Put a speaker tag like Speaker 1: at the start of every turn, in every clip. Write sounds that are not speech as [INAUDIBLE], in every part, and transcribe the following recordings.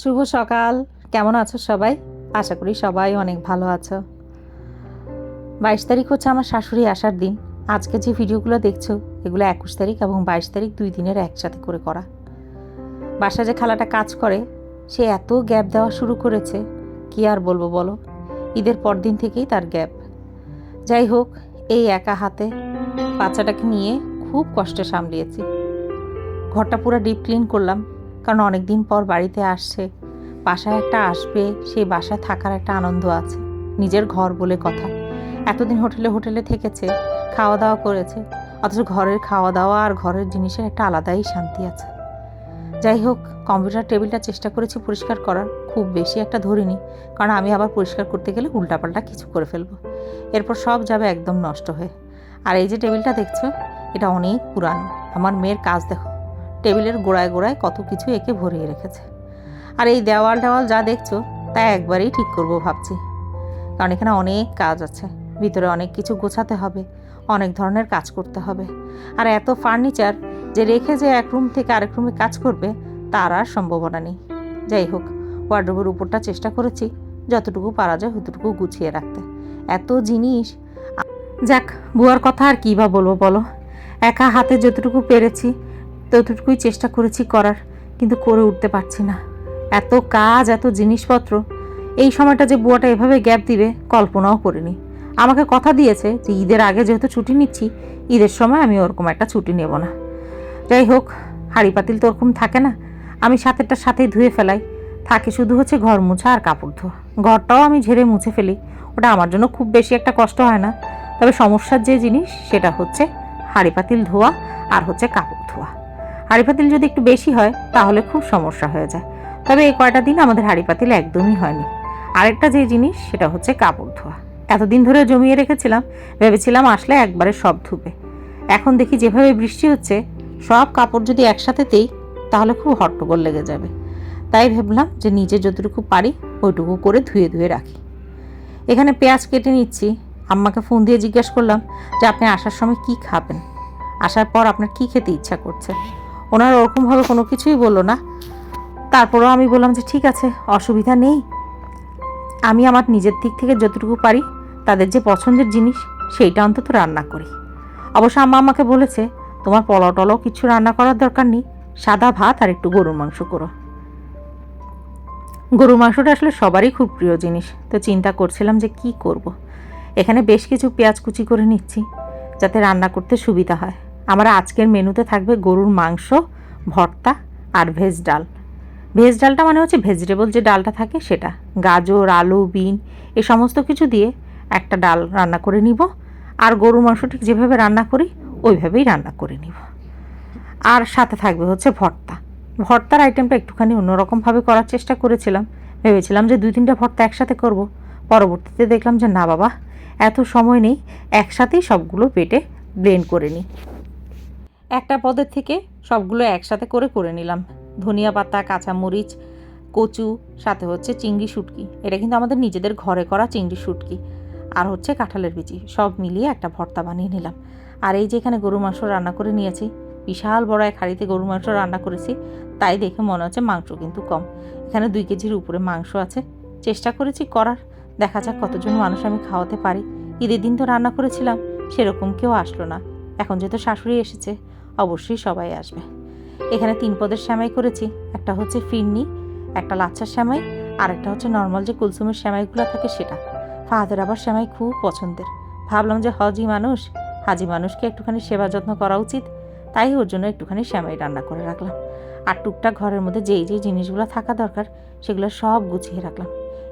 Speaker 1: শুভ সকাল। কেমন আছো সবাই? আশা করি সবাই অনেক ভালো আছো। বাইশ তারিখ হচ্ছে আমার শাশুড়ি আসার দিন। আজকে যে ভিডিওগুলো দেখছ, এগুলো একুশ তারিখ এবং বাইশ তারিখ দুই দিনের একসাথে করে করা। বাসা যে খালাটা কাজ করে, সে এত গ্যাপ দেওয়া শুরু করেছে, কি আর বলব বলো? ঈদের পর দিন থেকেই তার গ্যাপ। যাই হোক, এই একা হাতে বাচ্চাটাকে নিয়ে খুব কষ্টে সামলিয়েছি। ঘরটা পুরো ডিপ ক্লিন করলাম। কারণ অনেক দিন পর বাড়িতে আসছে। বাসায় একটা আসবে, সেই বাসায় থাকার একটা আনন্দ আছে। নিজের ঘর বলে কথা। এতদিন হোটেলে হোটেলে থেকেছে খাওয়া দাওয়া করেছে। অথচ ঘরের খাওয়া দাওয়া আর ঘরের জিনিসের একটা আলাদাই শান্তি আছে। যাই হোক, কম্পিউটার টেবিলটা চেষ্টা করেছি পরিষ্কার করার। খুব বেশি একটা ধরিনি, কারণ আমি আবার পরিষ্কার করতে গেলে উল্টাপাল্টা কিছু করে ফেলব। এরপর সব যাবে একদম নষ্ট হয়ে। আর এই যে টেবিলটা দেখছ, এটা অনেক পুরানো। আমার মেয়ের কাজ দেখো। টেবিলের গোড়ায় গোড়ায় কত কিছু একে ভরিয়ে রেখেছে। আর এই দেওয়াল টেওয়াল যা দেখছ, তা একবারেই ঠিক করব ভাবছি। কারণ এখানে অনেক কাজ আছে। ভিতরে অনেক কিছু গোছাতে হবে, অনেক ধরনের কাজ করতে হবে। আর এত ফার্নিচার যে রেখে যে এক রুম থেকে আরেক রুমে কাজ করবে, তার আর সম্ভাবনা নেই। যাই হোক ওয়ার্ড্রোবের উপরটা চেষ্টা করেছি, যতটুকু পারা যায় ততটুকু গুছিয়ে রাখতে। এত জিনিস যাক, বুয়ার কথা আর কী বা বলব বলো? একা হাতে যতটুকু পেরেছি ততটুকুই চেষ্টা করেছি করার, কিন্তু করে উঠতে পারছি না। এত কাজ, এত জিনিসপত্র, এই সময়টা যে বুয়াটা এভাবে গ্যাপ দিবে, কল্পনাও করিনি। আমাকে কথা দিয়েছে যে ঈদের আগে যেহেতু ছুটি নিচ্ছি, ঈদের সময় আমি ওরকম একটা ছুটি নেব না। যাই হোক, হাঁড়ি পাতিল তো ওরকম থাকে না, আমি সাথেরটার সাথেই ধুয়ে ফেলাই। থাকে শুধু হচ্ছে ঘর মুছা আর কাপড় ধোয়া। ঘরটাও আমি ঝেড়ে মুছে ফেলি, ওটা আমার জন্য খুব বেশি একটা কষ্ট হয় না। তবে সমস্যার যে জিনিস, সেটা হচ্ছে হাঁড়ি পাতিল ধোয়া আর হচ্ছে কাপড় ধোয়া। হাঁড়ি পাতিল যদি একটু বেশি হয়, তাহলে খুব সমস্যা হয়ে যায়। তবে এই কয়টা দিন আমাদের হাঁড়ি পাতিল একদমই হয়নি। আরেকটা যে জিনিস, সেটা হচ্ছে কাপড় ধোয়া। এতদিন ধরে জমিয়ে রেখেছিলাম, ভেবেছিলাম আসলে একবারে সব ধুবে। এখন দেখি যেভাবে বৃষ্টি হচ্ছে, সব কাপড় যদি একসাথে দেই, তাহলে খুব হট্টগোল লেগে যাবে। তাই ভাবলাম যে নিজে যতটুকু পারি, ওইটুকু করে ধুয়ে ধুয়ে রাখি। এখানে পেঁয়াজ কেটে নিচ্ছি। আম্মাকে ফোন দিয়ে জিজ্ঞেস করলাম যে, আপনি আসার সময় কি খাবেন? আসার পর আপনার কি খেতে ইচ্ছা করছে? ওনার ওরকমভাবে কোনো কিছুই বলল না। তারপরেও আমি বললাম যে, ঠিক আছে, অসুবিধা নেই। আমি আমার নিজের দিক থেকে যতটুকু পারি তাদের যে পছন্দের জিনিস সেইটা অন্তত রান্না করি। অবশ্য আম্মা আমাকে বলেছে, তোমার পলাও টলাও কিছু রান্না করার দরকার নেই। সাদা ভাত আর একটু গরুর মাংস করো। গরুর মাংসটা আসলে সবারই খুব প্রিয় জিনিস। তো চিন্তা করছিলাম যে কি করব। এখানে বেশ কিছু পেঁয়াজ কুচি করে নিচ্ছি, যাতে রান্না করতে সুবিধা হয়। আমার আজকের মেনুতে থাকবে গরুর মাংস, ভর্তা আর ভেজ ডাল। ভেজ ডালটা মানে হচ্ছে ভেজিটেবল যে ডালটা থাকে সেটা। গাজর, আলু, বিন এ সমস্ত কিছু দিয়ে একটা ডাল রান্না করে নিব। আর গরুর মাংস ঠিক যেভাবে রান্না করি, ওইভাবেই রান্না করে নিব। আর সাথে থাকবে হচ্ছে ভর্তা। ভর্তার আইটেমটা একটুখানি অন্যরকমভাবে করার চেষ্টা করেছিলাম। ভেবেছিলাম যে দুই তিনটা ভর্তা একসাথে করব। পরবর্তীতে দেখলাম যে না বাবা, এত সময় নেই, একসাথেই সবগুলো পেটে ব্লেন্ড করে নিই। একটা পদের থেকে সবগুলো একসাথে করে করে নিলাম। ধনিয়া পাতা, কাঁচামরিচ, কচু, সাথে হচ্ছে চিংড়ি শুটকি। এটা কিন্তু আমাদের নিজেদের ঘরে করা চিংড়ি শুটকি। আর হচ্ছে কাঁঠালের বিচি। সব মিলিয়ে একটা ভর্তা বানিয়ে নিলাম। আর এই যে এখানে গরু মাংস রান্না করে নিয়েছি, বিশাল বড় এক হাঁড়িতে গরু মাংস রান্না করেছি, তাই দেখে মনে হচ্ছে মাংস কিন্তু কম। এখানে দুই কেজির উপরে মাংস আছে। চেষ্টা করেছি করার। দেখা যাক কতজন মানুষ আমি খাওয়াতে পারি। ঈদের দিন তো রান্না করেছিলাম, সেরকম কেউ আসলো না। এখন যেহেতু শাশুড়ি এসেছে অবশ্যই সবাই আসবে। এখানে তিন পদের শ্যামাই করেছি। একটা হচ্ছে ফিরনি, একটা লাচ্ছার শ্যামাই আর একটা হচ্ছে নর্মাল যে কুলসুমের শ্যামাইগুলো থাকে সেটা। ফাহাদের আবার শ্যামাই খুব পছন্দের। ভাবলাম যে হজি মানুষ, হাজি মানুষকে একটুখানি সেবা যত্ন করা উচিত, তাই ওর জন্য একটুখানি শ্যামাই রান্না করে রাখলাম। আর টুকটাক ঘরের মধ্যে যেই যেই জিনিসগুলো থাকা দরকার, সেগুলো সব গুছিয়ে রাখলাম।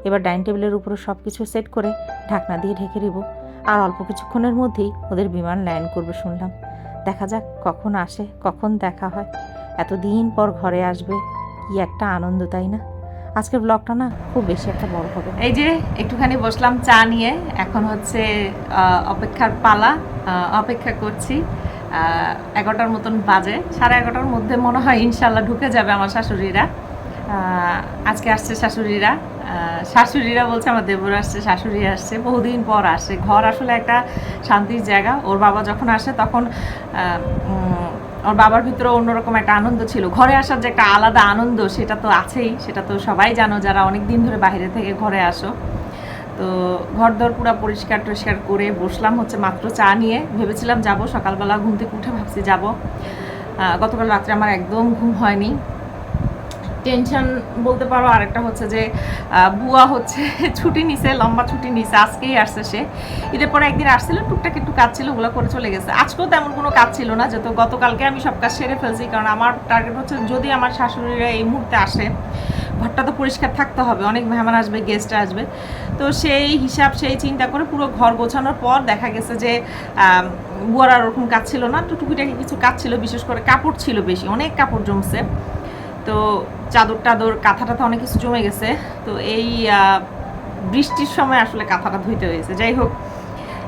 Speaker 1: এবার ডাইনিং টেবিলের উপরে সব কিছু সেট করে ঢাকনা দিয়ে ঢেকে দিব আর অল্প কিছুক্ষণের মধ্যেই ওদের বিমান ল্যান্ড করবে শুনলাম। দেখা যাক কখন আসে, কখন দেখা হয়। এতদিন পর ঘরে আসবে, কি একটা আনন্দ, তাই না? আজকের ব্লগটা না খুব বেশি একটা বড় হবে এই যে একটুখানি বসলাম চা নিয়ে, এখন হচ্ছে অপেক্ষার পালা অপেক্ষা করছি এগারোটার মতন বাজে, সাড়ে এগারোটার মধ্যে মনে হয় ইনশাল্লাহ ঢুকে যাবে আমার শাশুড়িরা। আজকে আসছে শাশুড়িরা। শাশুড়িরা বলছে, আমার দেবর আসছে, শাশুড়ি আসছে, বহুদিন পর আসে। ঘর আসলে একটা শান্তির জায়গা। ওর বাবা যখন আসে, তখন
Speaker 2: ওর বাবার ভিতরে অন্যরকম একটা আনন্দ ছিল। ঘরে আসার যে একটা আলাদা আনন্দ, সেটা তো আছেই। সেটা তো সবাই জানো, যারা অনেক দিন ধরে বাইরে থেকে ঘরে আসো। তো ঘর দর পুরো পরিষ্কার টরিষ্কার করে বসলাম, হচ্ছে মাত্র চা নিয়ে। ভেবেছিলাম যাব, সকালবেলা ঘুম থেকে উঠে ভাবছি যাব। গতকাল রাত্রে আমার একদম ঘুম হয়নি। টেনশন বলতে পারো, আরেকটা হচ্ছে যে বুয়া হচ্ছে, [LAUGHS] ছুটি নিছে, লম্বা ছুটি নিছে, আজকেই আসছে সে। ঈদের পরে একদিন আসছিল, টুকটাক একটু কাজ ছিল, ওগুলো করে চলে গেছে। আজকেও তেমন কোনো কাজ ছিল না, যেহেতু গতকালকে আমি সব কাজ সেরে ফেলছি, কারণ আমার টার্গেট হচ্ছে যদি আমার শাশুড়িরা এই মুহূর্তে আসে, ঘরটা তো পরিষ্কার থাকতে হবে, অনেক মেহমান আসবে গেস্ট আসবে। তো সেই হিসাব, সেই চিন্তা করে পুরো ঘর গোছানোর পর দেখা গেছে যে বুয়ার আর ওরকম কাজ ছিল না, তো টুকিটাকি কিছু কাজ ছিল, বিশেষ করে কাপড় ছিল বেশি, অনেক কাপড় জমছে। তো চাদর টাদর, কাঁথা টাথা অনেক কিছু জমে গেছে। তো এই বৃষ্টির সময় আসলে কাঁথাটা ধুইতে হয়েছে। যাই হোক,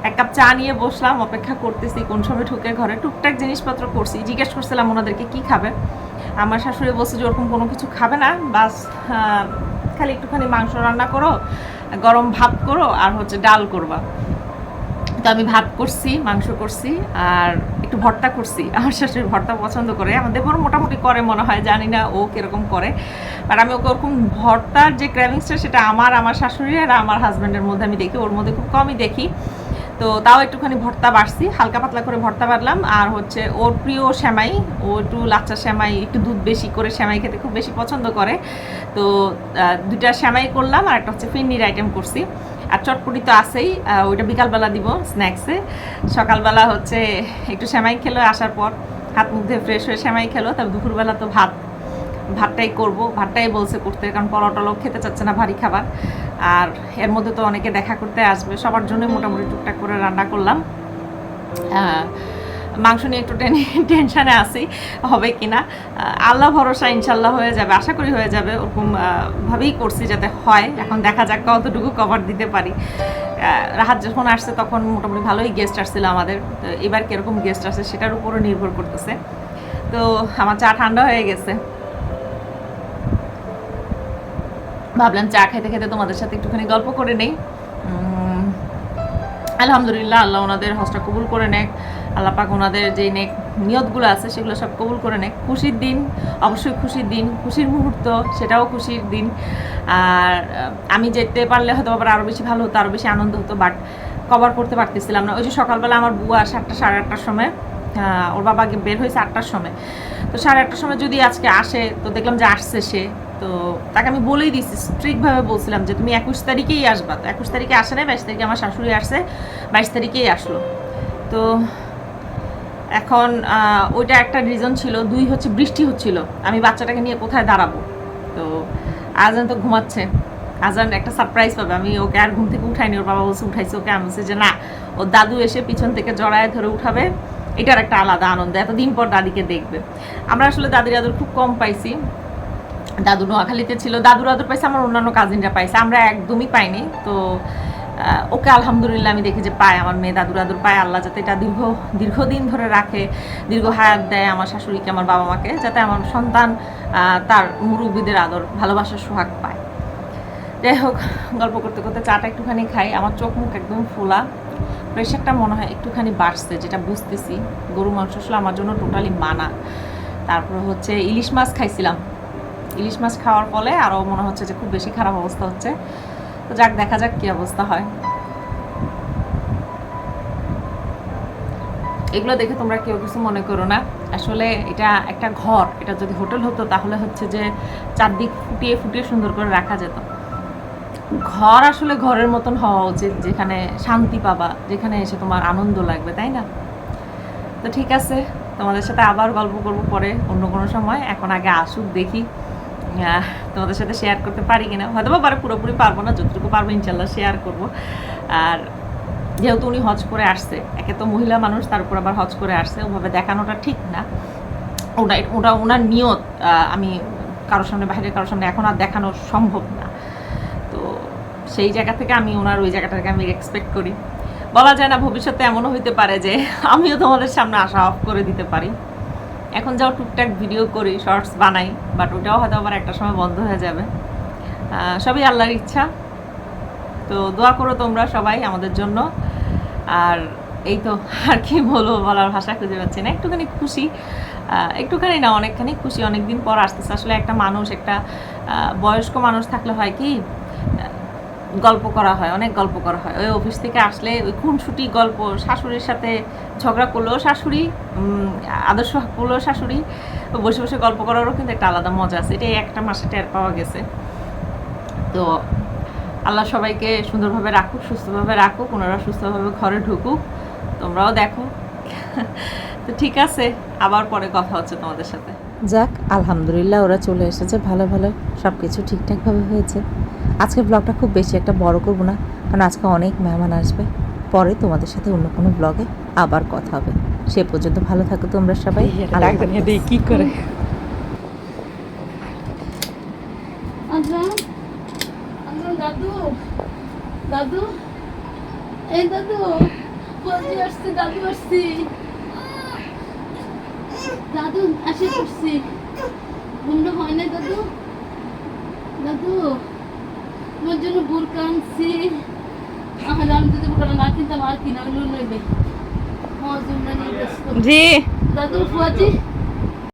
Speaker 2: এক কাপ চা নিয়ে বসলাম, অপেক্ষা করতেছি, কোন সময় ঢুকে ঘরে। টুকটাক জিনিসপত্র করছি, জিজ্ঞেস করছিলাম ওনাদেরকে কি খাবে। আমার শাশুড়ি বলছে যে ওরকম কোনো কিছু খাবে না, বাস খালি একটুখানি মাংস রান্না করো, গরম ভাত করো, আর হচ্ছে ডাল করবা। তো আমি ভাত করছি, মাংস করছি আর একটু ভর্তা করছি, আমার শাশুড়ি ভর্তা পছন্দ করে। আমাদের বড় মোটামুটি করে মনে হয়, জানি না ও কীরকম করে। আর আমি ওকে ওরকম ভর্তার যে ক্র্যাভিংসটা সেটা আমার আমার শাশুড়ি আর আমার হাজব্যান্ডের মধ্যে আমি দেখি। ওর মধ্যে খুব কমই দেখি। তো তাও একটুখানি ভর্তা বাড়ছি, হালকা পাতলা করে ভর্তা বাড়লাম। আর হচ্ছে ওর প্রিয় শ্যামাই ও একটু লাচ্চা শ্যামাই একটু দুধ বেশি করে শ্যামাই খেতে খুব বেশি পছন্দ করে। তো দুটা শ্যামাই করলাম আর একটা হচ্ছে ফিন্নির আইটেম করছি। আর চটপটি তো আছেই ওইটা বিকালবেলা দিব স্ন্যাক্সে সকালবেলা হচ্ছে একটু সেমাই খেলো, আসার পর হাত মুখ ধুয়ে ফ্রেশ হয়ে শ্যামাই খেলো, তারপর দুপুরবেলা তো ভাত। ভাতটাই করব, ভাতটাই বলছে করতে, কারণ পরোটা লোক খেতে চাচ্ছে না ভারী খাবার। আর এর মধ্যে তো অনেকে দেখা করতে আসবে, সবার জন্য মোটামুটি টুকটাক করে রান্না করলাম। মাংস নিয়ে একটু টেনশানে আছি হবে কিনা। আহ, আল্লাহ ভরসা ইনশাল্লাহ হয়ে যাবে আশা করি হয়ে যাবে ওরকম ভাবেই করছি যাতে হয়। এখন দেখা যাক কতটুকু কভার দিতে পারি। রাহাত যখন আসছে তখন মোটামুটি ভালোই গেস্ট আসছিল আমাদের। তো এবার কীরকম গেস্ট আসে সেটার উপরও নির্ভর করতেছে। তো আমার চা ঠান্ডা হয়ে গেছে। ভাবলাম চা খেতে খেতে তোমাদের সাথে একটুখানি গল্প করে নেই। আলহামদুলিল্লাহ আল্লাহ ওনাদের হজটা কবুল করে নেক। আল্লাহ পাক ওনাদের যে নেক নিয়তগুলো আছে, সেগুলো সব কবুল করে নেক। খুশির দিন, অবশ্যই খুশির দিন, খুশির মুহূর্ত, সেটাও খুশির দিন। আর আমি যেতে পারলে হয়তো আবার আরও বেশি ভালো হতো আরও বেশি আনন্দ হতো, বাট কভার করতে পারতেছিলাম না। ওই যে সকালবেলা আমার বুয়া সাতটা সাড়ে আটটার সময় ওর বাবা বের হয়েছে আটটার সময়। তো সাড়ে আটটার সময় যদি আজকে আসে, তো দেখলাম যে আসছে সে। তো তাকে আমি বলেই দিয়েছি স্ট্রিক্টভাবে বলছিলাম যে, তুমি একুশ তারিখেই আসবা। তো একুশ তারিখে আসে না বাইশ তারিখে আমার শাশুড়ি আসছে, বাইশ তারিখেই আসলো। তো এখন ওইটা একটা রিজন ছিল। দুই হচ্ছে বৃষ্টি হচ্ছিল। আমি বাচ্চাটাকে নিয়ে কোথায় দাঁড়াবো? তো আজান তো ঘুমাচ্ছে। আজান একটা সারপ্রাইজ পাবে। আমি ওকে আর ঘুম থেকে উঠাইনি। ওর বাবা বলছে, উঠাইছে ওকে? আমি বলছি যে, না। ও দাদু এসে পিছন থেকে জড়ায় ধরে উঠাবে। এটার একটা আলাদা আনন্দ। এতদিন পর দাদিকে দেখবে। আমরা আসলে দাদির আদর খুব কম পাইছি। দাদু নোয়াখালীতে ছিল। দাদুর আদর পাইছে, আমার অন্যান্য কাজিনরা পাইছে। আমরা একদমই পাইনি। তো ওকে আলহামদুলিল্লাহ আমি দেখি যে পায়, আমার মেয়ে দাদুর আদর পায়, আল্লাহ যাতে এটা দীর্ঘ, দীর্ঘদিন ধরে রাখে, দীর্ঘ হায়াত দেয় আমার শাশুড়িকে, আমার বাবা মাকে যাতে আমার সন্তান তার মুরব্বীদের আদর, ভালোবাসার সোহাগ পায়। যাই হোক, গল্প করতে করতে চাটা একটুখানি খাই, আমার চোখ মুখ একদম ফোলা। প্রেশারটা মনে হয় একটুখানি বাড়ছে, যেটা বুঝতেছি। গরু মাংস আসলে আমার জন্য টোটালি মানা। তারপর হচ্ছে ইলিশ মাছ খাইছিলাম। ইলিশ মাছ খাওয়ার ফলে আরও মনে হচ্ছে যে খুব বেশি খারাপ অবস্থা হচ্ছে। তো যাক, দেখা যাক কি অবস্থা হয়। এগুলো দেখে তোমরা কেউ কিছু মনে করো না। আসলে এটা একটা ঘর, এটা যদি হোটেল হতো তাহলে হচ্ছে যে চারদিক ফুটিয়ে ফুটিয়ে সুন্দর করে রাখা যেত। ঘর আসলে ঘরের মতন হওয়া উচিত, যেখানে শান্তি পাবা, যেখানে এসে তোমার আনন্দ লাগবে, তাই না? তো ঠিক আছে, তোমাদের সাথে আবার গল্প করব পরে, অন্য কোনো সময়। এখন আগে আসুক, দেখি। তোমাদের সাথে শেয়ার করতে পারি কিনা? হয়তো বা পারে, পুরোপুরি পারব না, যতটুকু পারব ইনশাল্লাহ শেয়ার করব। আর যেহেতু উনি হজ করে আসছে, একে তো মহিলা মানুষ, তার উপর আবার হজ করে আসছে, ওভাবে দেখানোটা ঠিক না। ওটা ওটা ওনার নিয়ত আমি কারোর সামনে বাইরে কারোর সামনে এখন আর দেখানো সম্ভব না। তো সেই জায়গা থেকে আমি ওনার ওই জায়গাটাকে আমি এক্সপেক্ট করি। বলা যায় না, ভবিষ্যতে এমনও হইতে পারে যে আমিও তোমাদের সামনে আসা অফ করে দিতে পারি। এখন যাও টুকটাক ভিডিও করি শর্টস বানাই বাট ওটাও হয়তো আবার একটা সময় বন্ধ হয়ে যাবে। সবই আল্লাহর ইচ্ছা। তো দোয়া করো তোমরা সবাই আমাদের জন্য। আর এই তো আর কি বলব, বলার ভাষা খুঁজে পাচ্ছি না। একটুখানি খুশি। একটুখানি না, অনেকখানি খুশি। অনেকদিন পর আসতেছে। আসলে একটা মানুষ, একটা বয়স্ক মানুষ থাকলে হয় কি গল্প করা হয়, অনেক গল্প করা হয়। ওই অফিস থেকে আসলে ওই খুনসুটি গল্প, শাশুড়ির সাথে ঝগড়া করলেও শাশুড়ি আদর্শ করলেও শাশুড়ি, বসে বসে গল্প করারও কিন্তু একটা আলাদা মজা আছে। এটাই একটা মাসে টের পাওয়া গেছে। তো আল্লাহ সবাইকে সুন্দরভাবে রাখুক, সুস্থভাবে রাখুক, ওনারা সুস্থভাবে ঘরে ঢুকুক, তোমরাও দেখো। তো ঠিক আছে, আবার পরে কথা হচ্ছে তোমাদের সাথে। যাক, আলহামদুলিল্লাহ ওরা চলে এসেছে, ভালো ভালো সব কিছু ঠিকঠাকভাবে হয়েছে। আজকে ব্লগটা খুব বেশি একটা বড় করব না কারণ আজকে অনেক মেহমান আসবে। পরে তোমাদের সাথে অন্য কোনো ব্লগে আবার কথা হবে। সে পর্যন্ত ভালো থাকো তোমরা সবাই।
Speaker 3: কি করে।
Speaker 4: আজান আজান দাদু। দাদু। এই দাদু বলছি আসছি দাদু আসছি। দাদু আসি করছি ঘুমটা হয় না দাদু। দাদু। তোমার জন্য বুরকা আনছি আমার আমি যদি বুরকা না কিনতাম আর কিনা হইল নইবে আমার জন্য নিয়ে ব্যস্ত
Speaker 3: জি
Speaker 4: দাদু ফুয়াজি